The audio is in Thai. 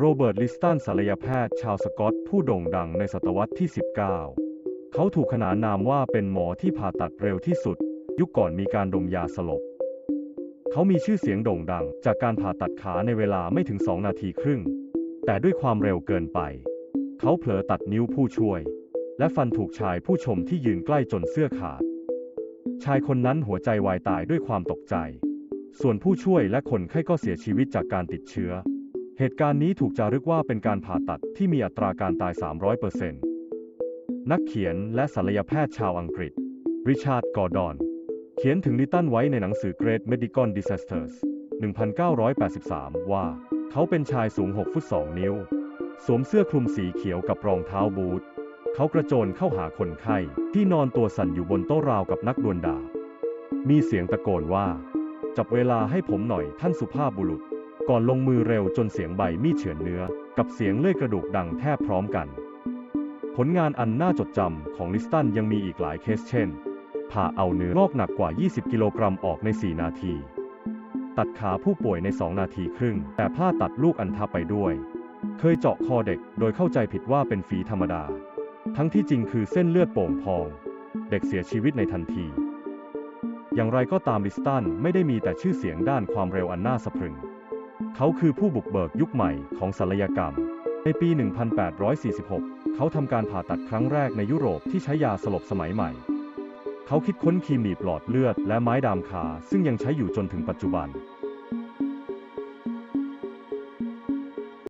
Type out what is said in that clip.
โรเบิร์ต ลิสตัน ศัลยแพทย์ชาวสกอตผู้โด่งดังในศตวรรษที่ 19 เขาถูกขนานนามว่าเป็นหมอที่ผ่าตัดเร็วที่สุด ยุคก่อนมีการดมยาสลบ เขามีชื่อเสียงโด่งดังจากการผ่าตัดขาในเวลาไม่ถึง2นาทีครึ่ง แต่ด้วยความเร็วเกินไป เขาเผลอตัดนิ้วผู้ช่วย และฟันถูกชายผู้ชมที่ยืนใกล้จนเสื้อขาด ชายคนนั้นหัวใจวายตายด้วยความตกใจ ส่วนผู้ช่วยและคนไข้ก็เสียชีวิตจากการติดเชื้อ เหตุการณ์นี้ถูกจารึกว่าเป็นการผ่าตัดที่มีอัตราการตาย 300%นักเขียนและศัลยแพทย์ชาวอังกฤษ ริชาร์ด กอร์ดอน เขียนถึงลิตันไว้ในหนังสือ Great Medical Disasters 1983 ว่า เขาเป็นชายสูง 6 ฟุต 2 นิ้ว สวมเสื้อคลุมสีเขียวกับรองเท้าบูท เขากระโจนเข้าหาคนไข้ที่นอนตัวสั่นอยู่บนโต๊ะราวกับนักดวลดาบมีเสียงตะโกนว่า จับเวลาให้ผมหน่อยท่านสุภาพบุรุษ ก่อนลงมือเร็วจนเสียงใบมีดเฉือนเนื้อ กับเสียงเลื่อยกระดูกดังแทบพร้อมกัน ผลงานอันน่าจดจำของลิสตันยังมีอีกหลายเคสเช่น ผ่าเอาเนื้องอกหนักกว่า 20 กิโลกรัมออกใน 4 นาที ตัดขาผู้ป่วยใน 2 นาทีครึ่ง แต่พลาดตัดลูกอัณฑะไปด้วย เคยเจาะคอเด็กโดยเข้าใจผิดว่าเป็นฝีธรรมดา ทั้งที่จริงคือเส้นเลือดโป่งพอง เด็กเสียชีวิตในทันทีอย่างไรก็ตามลิสตันไม่ได้มีแต่ชื่อเสียงด้านความเร็วอันน่าสะพรึง เขาคือผู้บุกเบิกยุคใหม่ของศัลยกรรม ในปี 1846 เขาทำการผ่าตัดครั้งแรกในยุโรปที่ใช้ยาสลบสมัยใหม่ เขาคิดค้นครีมหนีบหลอดเลือดและไม้ดามคาซึ่งยังใช้อยู่จนถึงปัจจุบัน